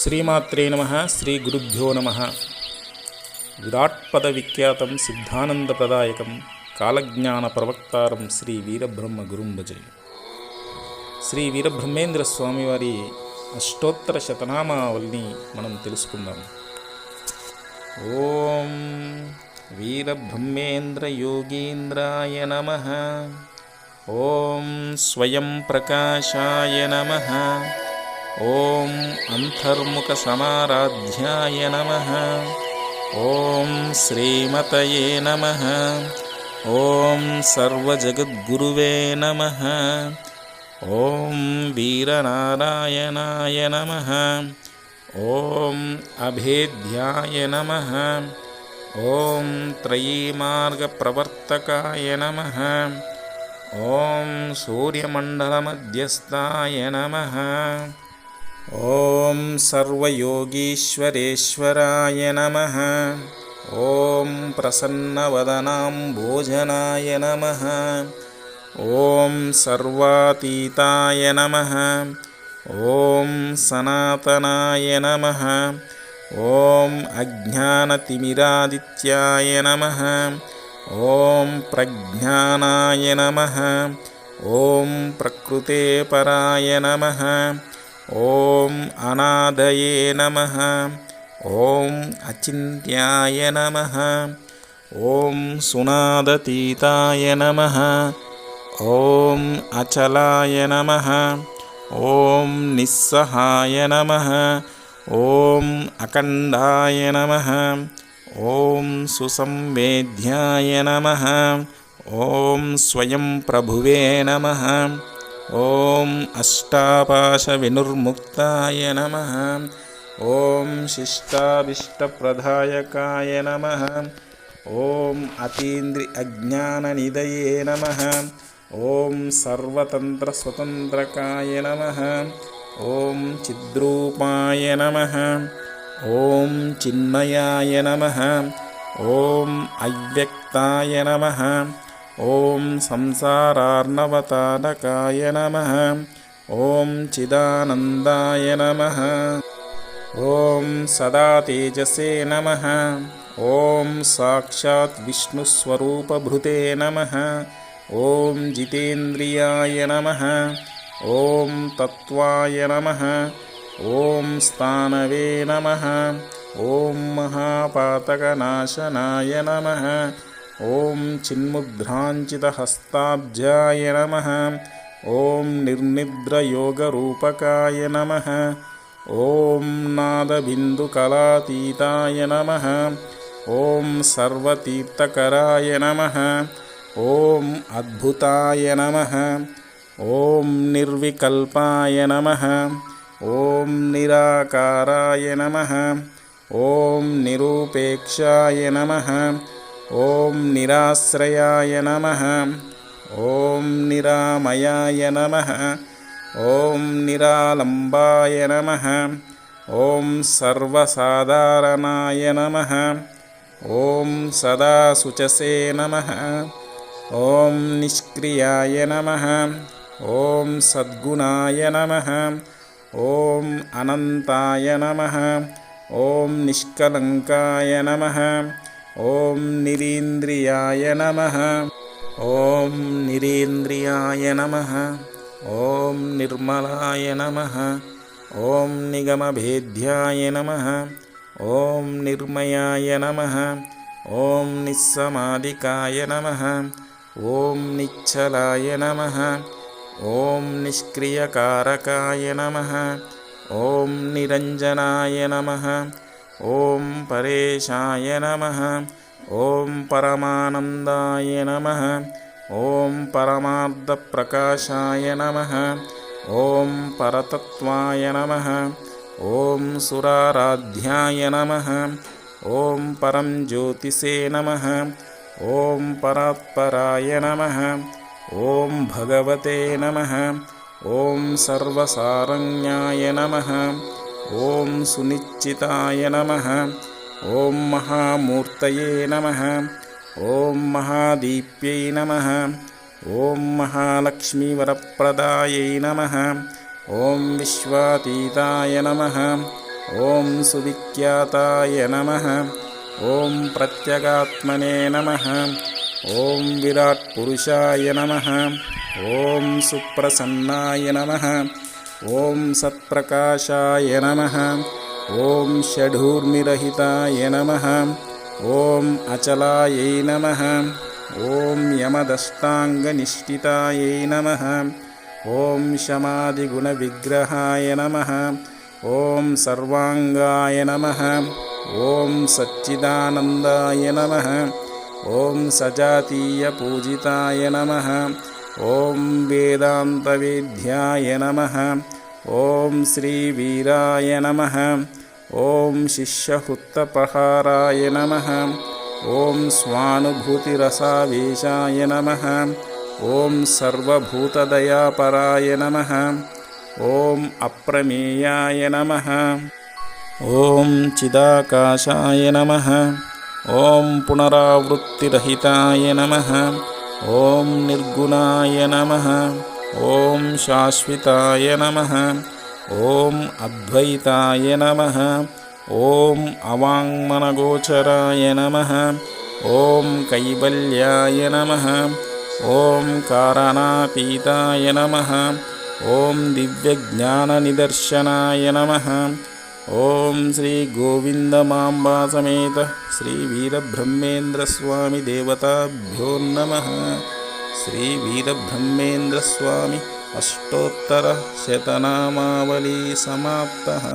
శ్రీమాత్రే నమ శ్రీ గురుభ్యో నమ. విరాట్పద విఖ్యాతం సిద్ధానందప్రదాయకం కాలజ్ఞాన ప్రవక్తారం శ్రీ వీరబ్రహ్మ గురుం భజే శ్రీ వీరబ్రహ్మేంద్ర స్వామివారి అష్టోత్తర శతనామావళిని మనం తెలుసుకుందాం. ఓం వీరబ్రహ్మేంద్ర యోగీంద్రాయ నమ. ఓం స్వయం ప్రకాశాయ నమ. ॐ अन्तर्मुखसमाराध्याय नमः। ॐ श्रीमतये नमः। ॐ सर्वजगद्गुरुवे नमः। ॐ वीरनारायणाय नमः। ॐ अभेद्याय नमः। ॐ त्रयीमार्गप्रवर्तकाय नमः। ॐ सूर्यमण्डलमध्यस्थाय नमः। ॐ सर्वयोगीश्वरेश्वराय नमः। ॐ प्रसन्नवदनां भोजनाय नमः। ॐ सर्वातीताय नमः। ॐ सनातनाय नमः। ॐ अज्ञानतिमिरादित्याय नमः। ॐ प्रज्ञानाय नमः। ॐ प्रकृते पराय नमः। ॐ अनादये नमः। ॐ अचिन्त्याय नमः। ॐ सुनादतीताय नमः। ॐ अचलाय नमः। ॐ निस्सहाय नमः। ॐ अखण्डाय नमः। ॐ सुसंवेद्याय नमः। ॐ स्वयं प्रभुवे नमः। ॐ अष्टापाशविनुर्मुक्ताय नमः। ॐ शिष्टाभिष्टप्रधायकाय नमः। ॐ अतीन्द्रि अज्ञाननिधये नमः। ॐ सर्वतन्त्रस्वतन्त्रकाय नमः। ॐ चिद्रूपाय नमः। ॐ चिन्मयाय नमः। ॐ अव्यक्ताय नमः। ॐ संसारार्णवतालकाय नमः। ॐ चिदानन्दाय नमः। ॐ सदा तेजसे नमः। ॐ साक्षात् विष्णुस्वरूपभृते नमः। ॐ जितेन्द्रियाय नमः। ॐ तत्त्वाय नमः। ॐ स्थानवे नमः। ॐ महापातकनाशनाय नमः। ॐ चिन्मुद्राञ्चितहस्ताब्जाय नमः। ॐ निर्निद्रयोगरूपकाय नमः। ॐ नादबिन्दुकलातीताय नमः। ॐ सर्वतीर्थकराय नमः। ॐ अद्भुताय नमः। ॐ निर्विकल्पाय नमः। ॐ निराकाराय नमः। ॐ निरूपेक्षाय नमः। ॐ निराश्रयाय नमः। ॐ निरामयाय नमः। ॐ निरालम्बाय नमः। ॐ सर्वसाधारणाय नमः। ॐ सदासुचसे नमः। ॐ निष्क्रियाय नमः। ॐ सद्गुणाय नमः। ॐ अनन्ताय नमः। ॐ निष्कलङ्काय नमः। ॐ निरीन्द्रियाय नमः। ॐ निरीन्द्रियाय नमः। ॐ निर्मलाय नमः। ॐ निगमभेद्याय नमः। ॐ निर्मयाय नमः। ॐ निस्समादिकाय नमः। ॐ निच्छलाय नमः। ॐ निष्क्रियकारकाय नमः। ॐ निरञ्जनाय नमः। ॐ परेशाय नमः। ॐ परमानन्दाय नमः। ॐ परमार्द्रप्रकाशाय नमः। ॐ परतत्त्वाय नमः। ॐ सुराराध्याय नमः। ॐ परं ज्योतिषे नमः। ॐ परात्पराय नमः। ॐ भगवते नमः। ॐ सर्वसारण्याय नमः। ॐ सुनिश्चिताय नमः। ॐ महामूर्तये नमः। ॐ महादीप्यै नमः। ॐ महालक्ष्मीवरप्रदायै नमः। ॐ विश्वातीताय नमः। ॐ सुविख्याताय नमः। ॐ प्रत्यगात्मने नमः। ॐ विराट्पुरुषाय नमः। ॐ सुप्रसन्नाय नमः। ॐ सत्प्रकाशाय नमः। ॐ षडूर्मिरहिताय नमः। ॐ अचलायै नमः। ॐ यमदष्टाङ्गनिष्ठितायै नमः। ॐ शमादिगुणविग्रहाय नमः। ॐ सर्वाङ्गाय नमः। ॐ सच्चिदानन्दाय नमः। ॐ सजातीयपूजिताय नमः ॐ वेदान्तवेद्याय नमः। ॐ श्रीवीराय नमः। ॐ शिष्यहुत्तपहाराय नमः। ॐ स्वानुभूतिरसावेशाय नमः। ॐ सर्वभूतदयापराय नमः। ॐ अप्रमेयाय नमः। ॐ चिदाकाशाय नमः। ॐ पुनरावृत्तिरहिताय नमः ॐ निर्गुणाय नमः ॐ शाश्विताय नमः ॐ अद्वैताय नमः ॐ अवाङ्मनगोचराय नमः ॐ कैवल्याय नमः ॐ कारणातीताय नमः ॐ दिव्यज्ञाननिदर्शनाय नमः ॐ श्रीगोविन्दमाम्बासमेत श्रीवीरब्रह्मेन्द्रस्वामिदेवताभ्यो नमः श्रीवीरब्रह्मेन्द्रस्वामि अष्टोत्तरशतनामावली समाप्तः